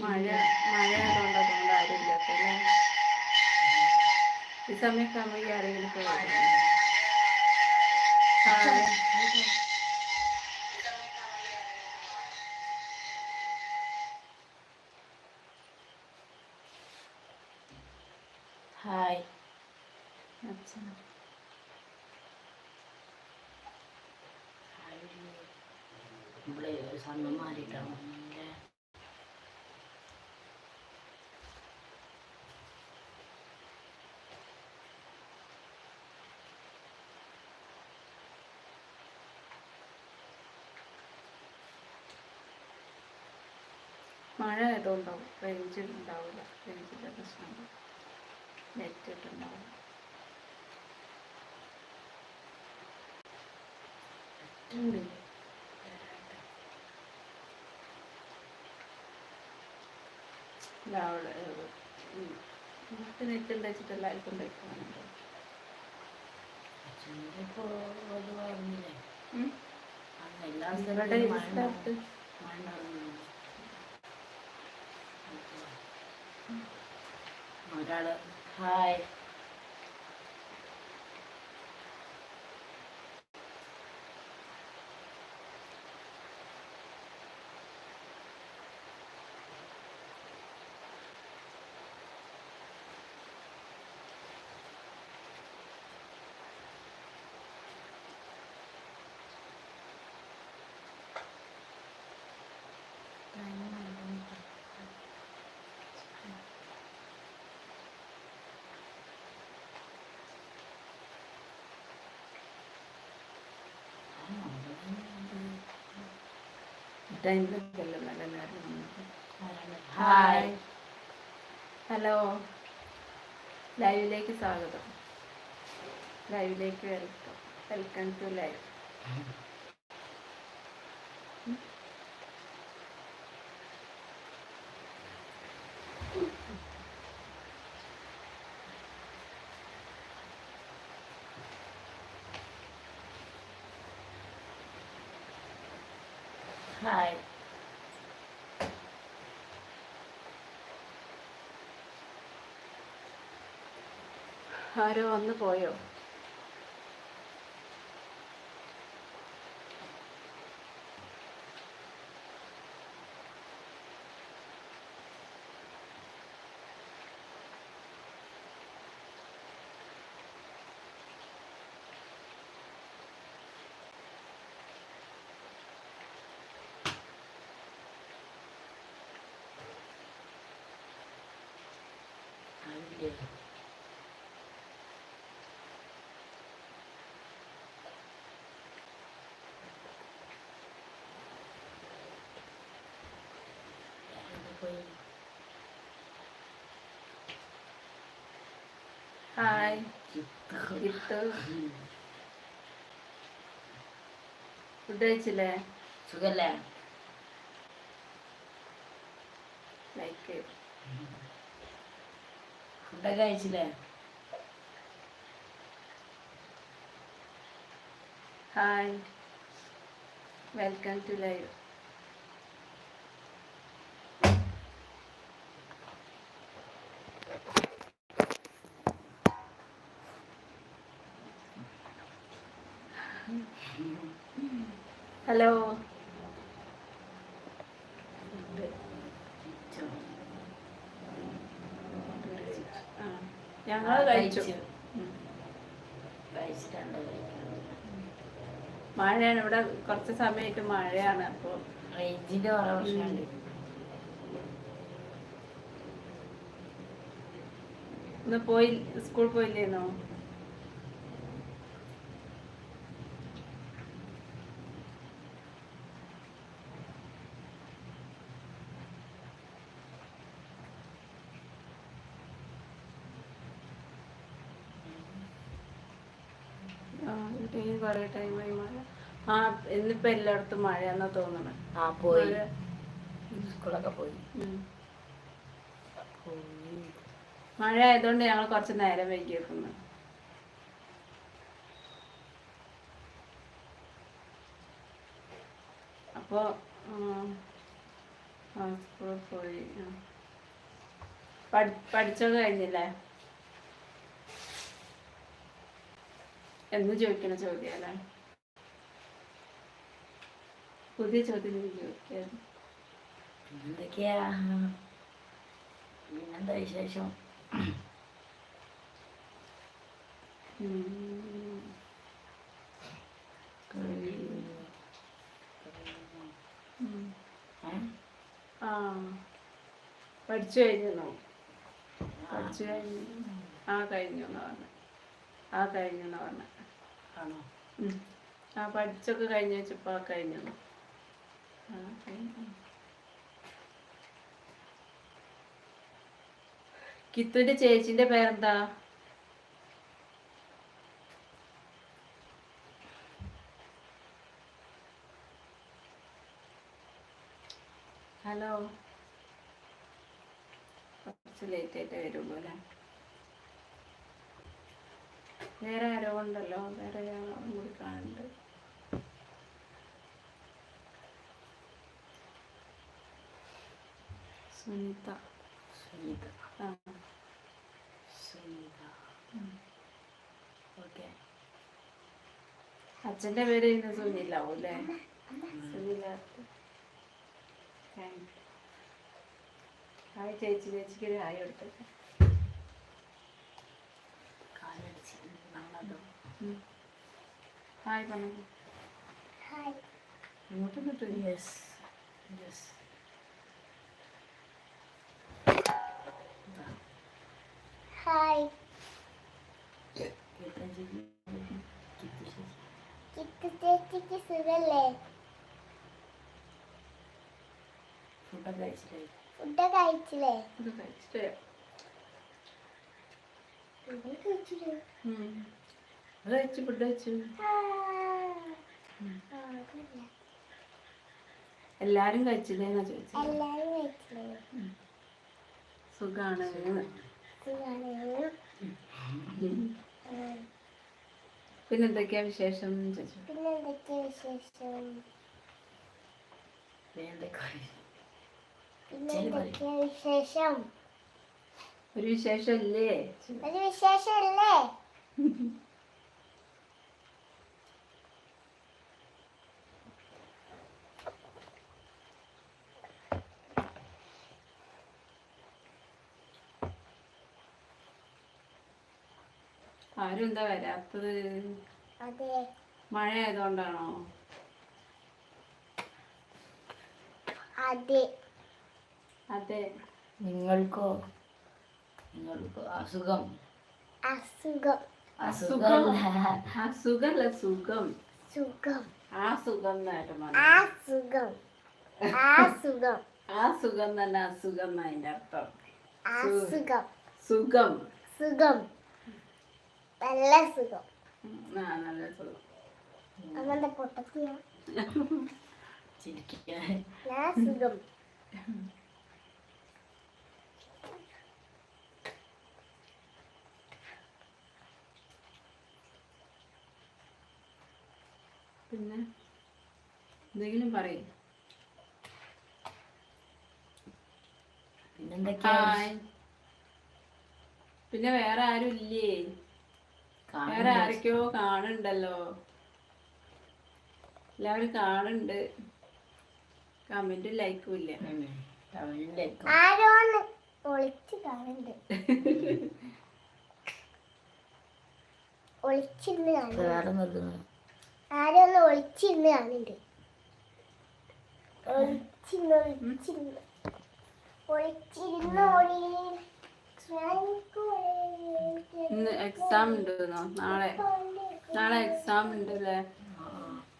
മഴ മഴ ആയതുകൊണ്ട് അതുകൊണ്ട് ആരും ഇല്ലാത്തല്ലേ ഈ സമയത്ത് ആകുമ്പോൾ ഈ ആരെങ്കിലും ഒക്കെ വരും ഹായ് ഹായ് അച്ഛാ ഇവിടെ ഒരു സമയം മാറിയിട്ടാണ് വന്നേ. മഴ ഉണ്ടാവും റേഞ്ച് ഉണ്ടാവില്ല റേഞ്ചിന്റെ പ്രശ്നം. നെറ്റ് ഇട്ടുണ്ടാവും ഉണ്ട്. അവിടെ നമുക്ക് നെറ്റ് ഉണ്ടാച്ചിട്ട് എല്ലാവർക്കും എല്ലാ ഇവിടെ ഈ സ്ഥലത്തും. മഴ മഴ ഉണ്ടാകുന്നു. ഒരാൾ ഹായ് ടൈമിലൊക്കെ അല്ലേ നല്ല നേരം ഹായ് ഹലോ ലൈവിലേക്ക് സ്വാഗതം. ലൈവിലേക്ക് welcome welcome to live hi ആരോ വന്നു പോയോ? ആയില്ലേ എവിടെ പോയി ഹായ് കിട്ടു ഫുഡ് കഴിച്ചില്ലേ സുഖല്ലേ ലൈക്ക് ഫുഡൊക്കെ കഴിച്ചില്ലേ? Hi welcome to live hello ഞങ്ങൾ കഴിച്ചു. കഴിച്ചിട്ടുണ്ട് മഴയാണ് ഇവിടെ കുറച്ച് സമയമായിട്ട് മഴയാണ് അപ്പോൾ ഇന്ന് പോയി സ്കൂൾ പോയില്ലേന്നോ ആ ഇവിടെ കുറേ ടൈമായി മഴ. ആ ഇന്നിപ്പോ എല്ലായിടത്തും മഴയാന്നാ തോന്നണേ. ആ പോയി. മഴ. സ്കൂളൊക്കെ പോയി. മഴ ആയതുകൊണ്ട് ഞങ്ങൾ കുറച്ച് നേരം വൈകിയേക്കുന്നു. അപ്പോൾ സ്കൂളിൽ പോയി. പഠിച്ചൊക്കെ കഴിഞ്ഞില്ലേ? എന്ന് ചോദിക്കുന്ന ചോദ്യമാണ്. പുതിയ ചോദ്യം ചോദിക്കാം എന്തൊക്കെയാ? പിന്നെന്താ വിശേഷം? പഠിച്ചു കഴിഞ്ഞോ പഠിച്ചു കഴിഞ്ഞു ആ കഴിഞ്ഞു എന്നാ പറഞ്ഞു. ആ കഴിഞ്ഞു എന്നാ പറഞ്ഞ. ആണോ? ആ പഠിച്ചൊക്കെ കഴിഞ്ഞ ചിപ്പാ കഴിഞ്ഞു? ആ കിത്തുവിന്റെ ചേച്ചിന്റെ പേരെന്താ? ഹലോ. കുറച്ച് ലേറ്റ് ആയിട്ട് അല്ലേ? വേറെ ആരോ ഉണ്ടല്ലോ വേറെ ആളും കൂടി കാണുന്നുണ്ട്. സുനിത. സുനിത. ആ. സുനിത. ഓക്കെ. അച്ഛന്റെ പേര് ഇന്ന് സുനിലാവും അല്ലേ? സുനില. ഹായ് ചേച്ചി ചേച്ചിക്ക് ഒരു ഹായ് കൊടുത്തേക്ക് നമ്മളതോ ഹായ് പറഞ്ഞു ഇങ്ങോട്ട് കിട്ടും യെസ് യെസ് ഹായ് ചിത്തു ചേച്ചിക്ക് സുഖല്ലേ ഫുഡൊക്കെ കഴിച്ചില്ലേ ഫുഡ് കഴിച്ചില്ലേ ഇത് കഴിച്ചിട്ട് ഫുഡ് കഴിച്ചില്ലേ അത് കഴിച്ചു ഫുഡ് കഴിച്ചു. എല്ലാരും കഴിച്ചില്ലേന്നാ ചോദിച്ചത്? സുഖാണ്. പിന്നെന്തൊക്കെയാ വിശേഷം? ചോദിച്ചു. പിന്നെ എന്തൊക്കെയാ വിശേഷം വിശേഷം ഒരു വിശേഷം ഇല്ലേ ഒരു വിശേഷല്ലേ ആരും എന്താ വരാത്തത്? അതെ. മഴ ആയതുകൊണ്ടാണോ അതെ. അതെ. നിങ്ങൾക്കോ? നിങ്ങൾക്കോ അസുഖം? അസുഖം. അസുഖം? അസുഖല്ല സുഖം. സുഖം. ആ സുഖം ആ സുഖം. ആ സുഖം. ആ സുഖം തന്നെ അസുഖം എന്നാ അതിന്റെ അർത്ഥം? അസുഖം സുഖം. സുഖം. നല്ല സുഖം. ഉം, ആ നല്ല സുഖം. അങ്ങനത്തെ പൊട്ടത്തിയ ചിരിക്കാൻ. ഞാൻ സുഖം. പിന്നെ എന്തെങ്കിലും പറയും. പിന്നെ വേറെ ആരും ഇല്ലേ വേറെ. ആരൊക്കെയോ കാണുണ്ടല്ലോ എല്ലാവരും കാണുണ്ട് കമന്റും ലൈക്കും ഇല്ല. ഒളിച്ച് കാണുന്നുണ്ട്. ഒളിച്ചിരുന്ന് കാണുന്നുണ്ട്. വേറെ നിർത്തുന്നു. ഒളിച്ചിരുന്ന് കാണുന്നുണ്ട്. ഒളിച്ചിരുന്ന് ഒളിച്ചിരുന്ന്. ഒളിച്ചിരുന്ന് ഒളി ഇന്ന് എക്സാം ഉണ്ട് നാളെ. നാളെ എക്സാം ഉണ്ട്? അല്ലേ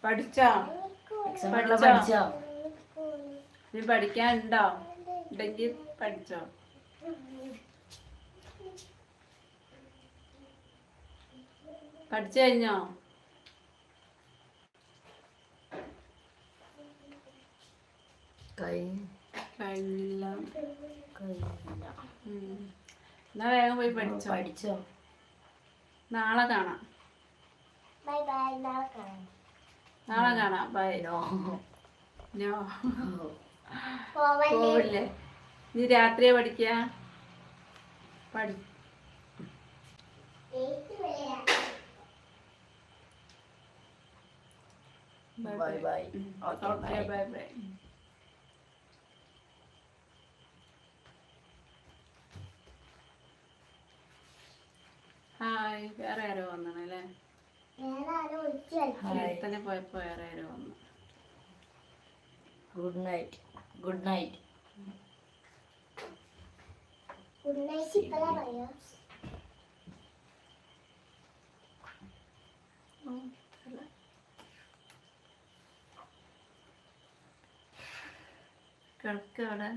പഠിച്ചോ? പഠിച്ചോ? നീ പഠിക്കാൻ ഉണ്ടോ ഉണ്ടെങ്കിൽ പഠിച്ചോ. പഠിച്ചു കഴിഞ്ഞോ? കഴിഞ്ഞ. കഴിഞ്ഞില്ല. കഴിഞ്ഞില്ല. എന്നാ വേഗം പോയി പഠിച്ചോ? പഠിച്ചോ. നാളെ കാണാം. ബൈ ബൈ നാളെ കാണാം. നാളെ കാണാം. ബൈ. നോ. നോ. പോവല്ലേ? നീ രാത്രിയാ പഠിക്ക? പഠി bye bye. Okay bye bye. Hi വേറെ ആരോ വന്നണല്ലേ തന്നെ പോയപ്പോ വേറെ ആരോ വന്നു. Good night good night good night ഇപ്പഴാ പറയാ ഉം, അല്ല. കിടക്ക അവിടെ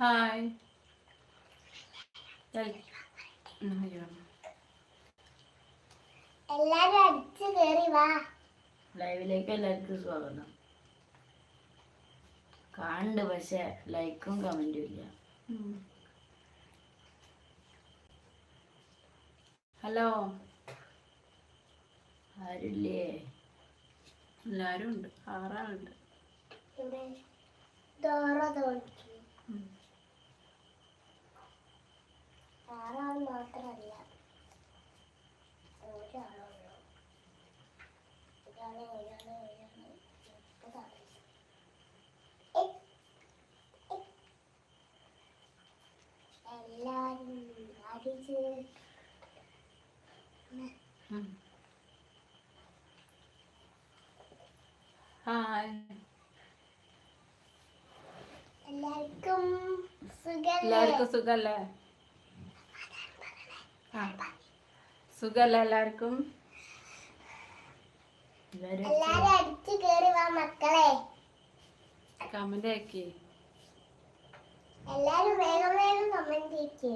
ഹായ്. എല്ലാരും അടിച്ചു കേറി വാ. ലൈവിലേക്ക് എല്ലാവർക്കും സ്വാഗതം. കാണുന്നുണ്ട് പക്ഷെ ലൈക്കും കമന്റും ഇല്ല. ഹലോ ആരില്ലേ? എല്ലാരും ഉണ്ട്. ആറാളുണ്ട്. ഇവിടെ. ആറാൾ മാത്രമല്ല എല്ലാവർക്കും സുഖല്ലേ? എല്ലാവർക്കും സുഖല്ലേ? സുഖല്ലേ എല്ലാവർക്കും? കമന്റ് ആക്കി. എല്ലാരും വേഗം വേഗം കമന്റ് ചെയ്യിക്കേ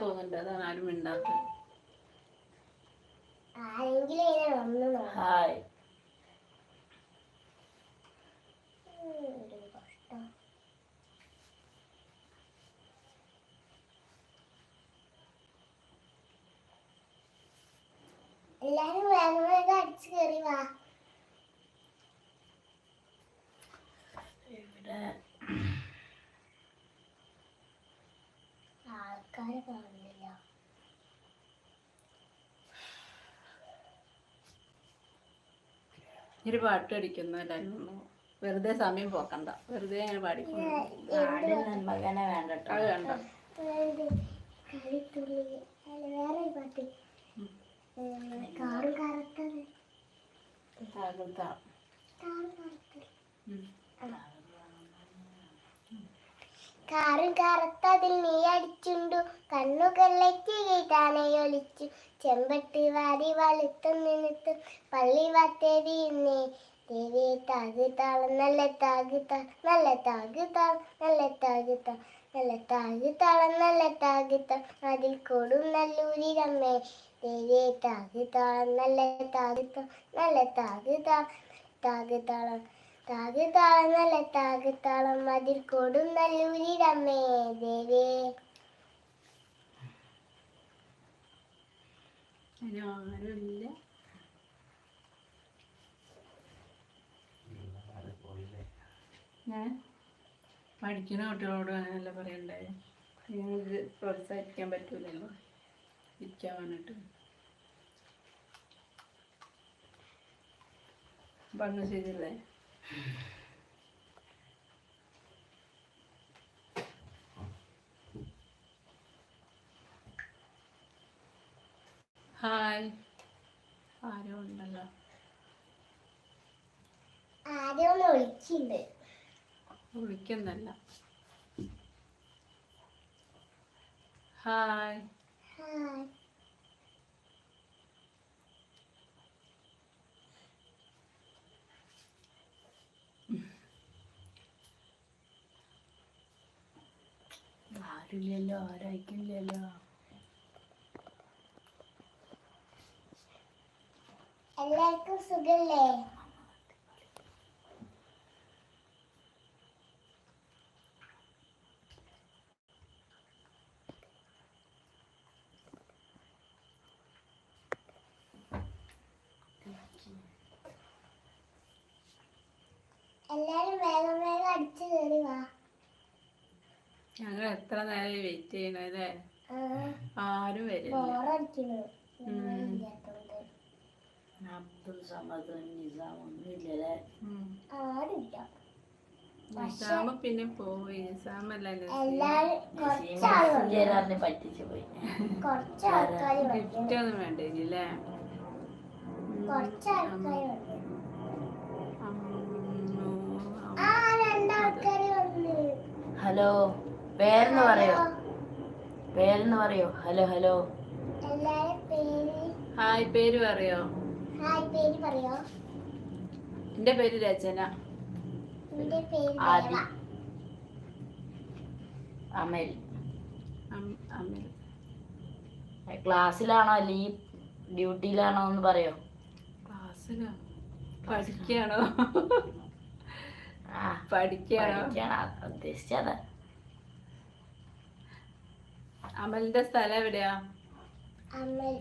തോന്നുന്നുണ്ട്? അതാണ് ആരും ഉണ്ടാക്കുന്നത് ഹായ്. എല്ലാരും വേഗം വേഗം അടിച്ചു കയറി വാ ഇവിടെ ആൾക്കാരെ കാണുന്നില്ല. ഒരു പാട്ട് അടിക്കുന്നു വെറുതെ സമയം പോക്കണ്ട. വെറുതെ അങ്ങനെ പാടിക്കുന്നു അത് വേണ്ട. വേറെ പാട്ട്. കാറും കറുത്തത് കറുത്തത്. കാറും കറുത്തതിൽ നീ അടിച്ചുണ്ടു. കണ്ണുകളിലേക്ക് കേട്ടാനെ ഒളിച്ചു. ചെമ്പട്ട് വാരി വളുത്തു നിന്നിട്ട് പള്ളി നീ ദേവി താഗ് താളം നല്ല താഗ് താ നല്ല താഗ് താളം നല്ല താഗ് താ നല്ല താഗ് താളം നല്ല താഗ് താ അതിൽ കൊടും നല്ലൂരി അമ്മേ ദേവി താഗ് താളം നല്ല താഗ് താ നല്ല താഗ് താ താഗ് താളം താഗ് താളം നല്ല താകത്താളം താളം അതിൽ കൊടും നല്ലൂരിടമേ ഞാൻ പഠിക്കുന്ന കുട്ടികളോട് അങ്ങനെയല്ല പറയണ്ടേ. നിങ്ങൾക്ക് പ്രോത്സാഹിപ്പിക്കാൻ പറ്റൂലല്ലോ. ഇരിക്കാൻ വേണ്ടിട്ട് പറഞ്ഞു ശരിയല്ലേ? ഹായ്. ആരോ ഉണ്ടല്ലോ. ആരോ ഒന്ന് വിളിക്കുന്നല്ല. ഹായ്. ഹായ്. ആരുമില്ലല്ലോ ആരായിക്കില്ലല്ലോ. എല്ലാവർക്കും സുഖല്ലേ? എല്ലാരും വേഗം വേഗം അടിച്ചു കയറി എത്ര നേരം വെയിറ്റ് ചെയ്യണം അല്ലേ? ആരും വരില്ല. അബ്ദുൾ സമദ് നിസാം ഒന്നും ഇല്ലല്ലേ ആരുമില്ല നിസാമ പിന്നെ പോയി. നിസാമല്ല പറ്റിച്ചു പോയി. ഗിഫ്റ്റ് ഒന്നും വേണ്ടല്ലേ ഹലോ? പേരെന്ന് പറയോ? പേരെന്ന് പറയോ? Hello hello. ഹായ് പേര് പറയോ? എന്റെ പേര് രചന. ആദി. അമൽ. ക്ലാസ്സിലാണോ അല്ലെങ്കിൽ ഡ്യൂട്ടിയിലാണോ എന്ന് പറയോ? പഠിക്കാണോ? പഠിക്കാണ്? ഉദ്ദേശിച്ചത്. അമലിന്റെ സ്ഥലം എവിടെയാ? അമൽ.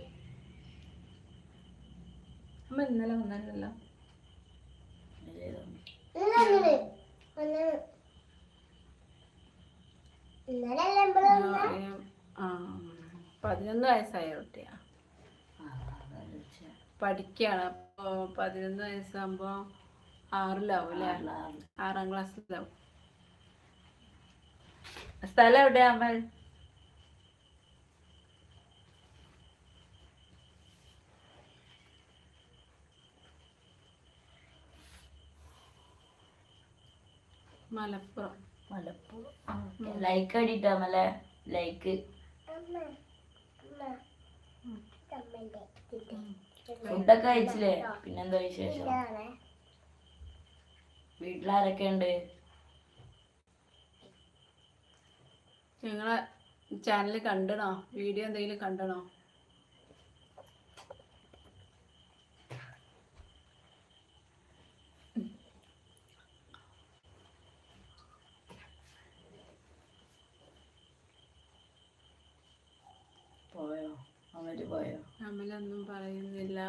അമൽ ഇന്നലെ വന്നല്ലോ? പതിനൊന്ന് വയസ്സായ കുട്ടിയാ. പഠിക്കാണ്. അപ്പൊ പതിനൊന്ന് വയസ്സാകുമ്പോ ആറിലാവും അല്ലേ? ആറാം ക്ലാസ്സിലാവും. സ്ഥലം എവിടെയാ അമൽ? മലപ്പുറം. മലപ്പുറം. ലൈക്ക് അടിയിട്ടാമല്ലേ ലൈക്ക് ഫുഡൊക്കെ കഴിച്ചില്ലേ? പിന്നെന്താ വിശേഷം? വീട്ടിലാരൊക്കെ ഉണ്ട് നിങ്ങളെ ചാനൽ കണ്ടണോ? വീഡിയോ എന്തെങ്കിലും കണ്ടണോ പോയോ അവർ പോയോ അമലൊന്നും പറയുന്നില്ല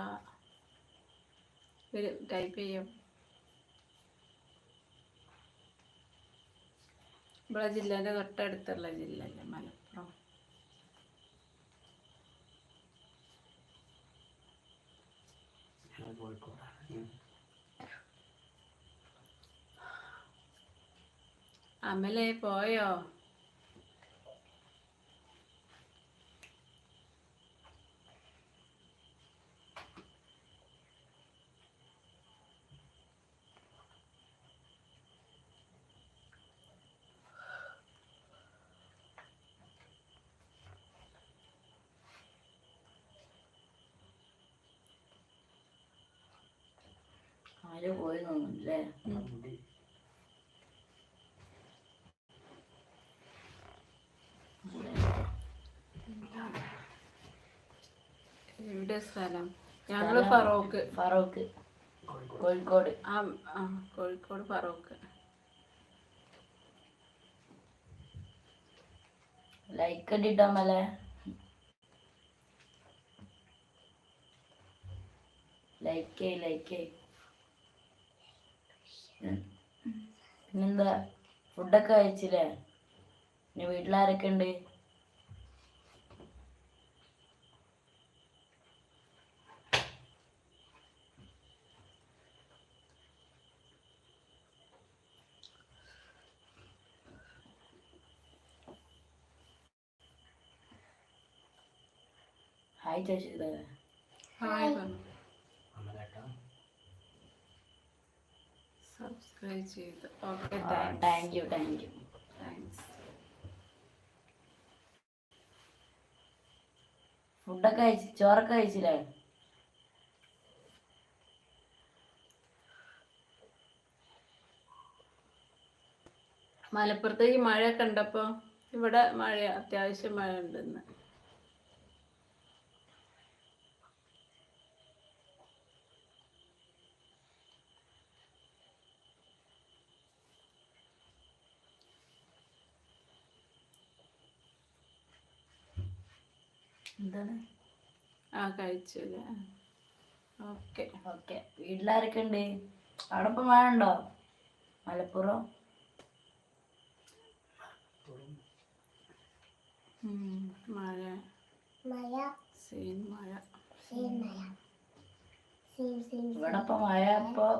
ഒരു ടൈപ്പ് ചെയ്യും. ഇവിടെ ജില്ലേന്റെ തൊട്ടടുത്തുള്ള ജില്ല അല്ലേ മലപ്പുറം അമലേ പോയോ? ആര് പോയി തോന്നുന്നില്ലേ എവിടെ സ്ഥലം? ഞങ്ങൾ ഫറോക്ക്. ഫറോക്ക്. കോഴിക്കോട്. ആ ആ കോഴിക്കോട് ഫറോക്ക്. ലൈക്ക് അടിയിട്ടാമല്ലേ ലൈക്ക് ലൈക്ക് പിന്നെന്താ? ഫുഡൊക്കെ കഴിച്ചില്ലേ? പിന്നെ വീട്ടിലാരൊക്കെ ഉണ്ട്? ഹായ് ചേച്ചി ഹായ് പറഞ്ഞു സബ്സ്ക്രൈബ് ചെയ്ത്. Okay thank you thank you thanks ഫുഡൊക്കെ കഴിച്ച് ചോറൊക്കെ കഴിച്ചില്ലേ? മലപ്പുറത്തേക്ക് മഴ കണ്ടപ്പോൾ ഇവിടെ മഴ അത്യാവശ്യം മഴ ഉണ്ടെന്ന് എന്താണ്? ആ കഴിച്ചു അല്ലേ ഓക്കെ. ഓക്കെ. വീട്ടിലാരൊക്കെ ഉണ്ട്? അവിടെ ഇപ്പം മഴ. ഉണ്ടോ മലപ്പുറം മഴ. മഴ. സീൻ മഴ ഇവിടെ ഇപ്പം മഴ ഇപ്പോൾ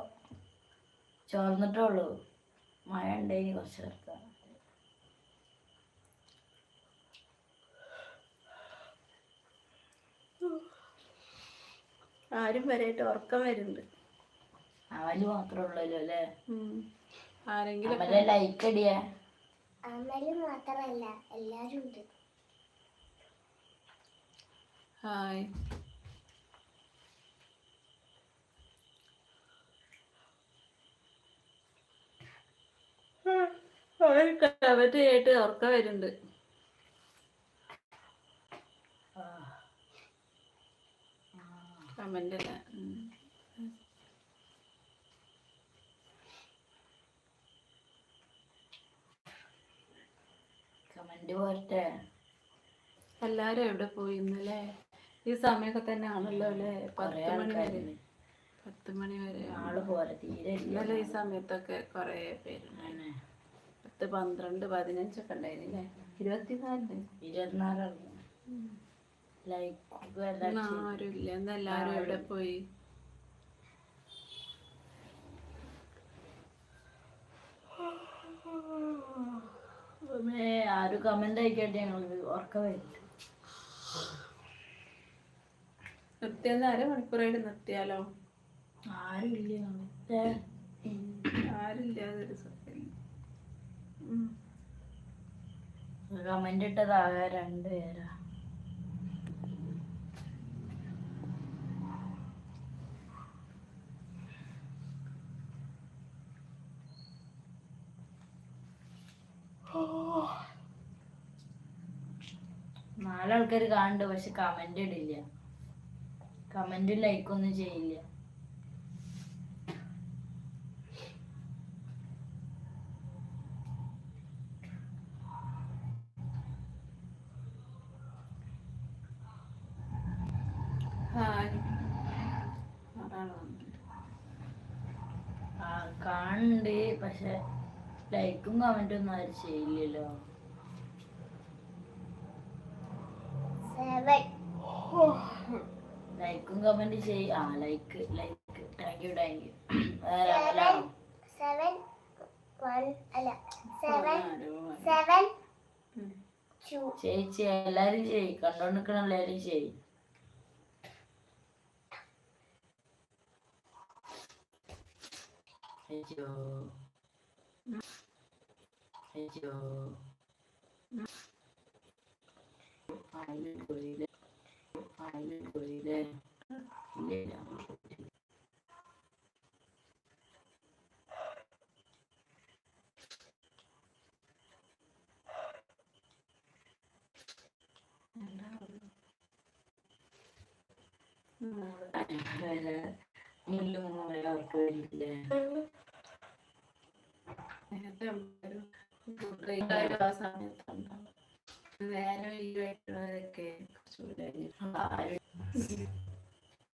ചോർന്നിട്ടേ ഉള്ളൂ. മഴ ഉണ്ടായിനി കുറച്ച് നേരത്തെ. ആരും വരായിട്ട് ഉറക്കം വരുന്നുണ്ട് അവൽ മാത്രമേ ഉള്ളല്ലോ അല്ലേ? ആരെങ്കിലും ലൈക്ക് അടിയാ? അമൽ മാത്രമല്ല എല്ലാരും ഉണ്ട്. ഹായ്. കവറ്റ് ആയിട്ട് ഉറക്കം വരുന്നുണ്ട്. കമന്റ് കമന്റ് പോരട്ടെ. എല്ലാരും എവിടെ പോയി ഇന്നലെ? ഈ സമയമൊക്കെ തന്നെ ആണല്ലോ അല്ലേ പത്ത് മണി വരെ. ആൾക്കാരുണ്ട് പത്ത് മണി വരെ. ആൾ പോലെ തീരെ ഇന്നലെ ഈ സമയത്തൊക്കെ കൊറേ പേരുണ്ട് അങ്ങനെ പത്ത് പന്ത്രണ്ട് പതിനഞ്ചൊക്കെ ഉണ്ടായിരുന്നില്ലേ ഇരുപത്തിനാലിന്. ഇരുപത്തിനാലാൾ ലൈക്ക് ഇന്ന് എവിടെ പോയി? ആരും കമന്റ് ആയിക്കോട്ടെ ഞങ്ങൾക്ക് ഉറക്കം വരും നിർത്തിയെന്ന് അരമണിക്കൂറായിട്ട് നിർത്തിയാലോ? ആരും ആരില്ലാതെ കമന്റ് ഇട്ടതാകെ രണ്ടുപേരാ. നാലാൾക്കാർ കാണുന്നുണ്ട് പക്ഷെ കമന്റ് ഇടില്ല. കമന്റ് ലൈക്ക് ഒന്നും ചെയ്യില്ല ഹായ് ആരാണ് വന്നത് ആ കാണുന്നുണ്ട് പക്ഷെ ലൈക്കും കമന്റും ഒന്നും ആരും ചെയ്യില്ലല്ലോ. ലൈക്കും കമന്റ് ചെയ് ആ like like. Thank you thank you ചേച്ചി എല്ലാരും ചെയ് കണ്ടോണ്ടിരിക്കണ എല്ലാരും ചെയ് അയ്യോ. അയ്യോ ആയിരം പോയില്ലേ ഇല്ല മുല്ലും അവർക്ക് വേണ്ടിയില്ലേ നേരത്തെ ഒരു ആയ ആ ഈ ആയിട്ടുള്ളവരൊക്കെ കുറച്ചുകൂടെ കഴിഞ്ഞിട്ട് ആരും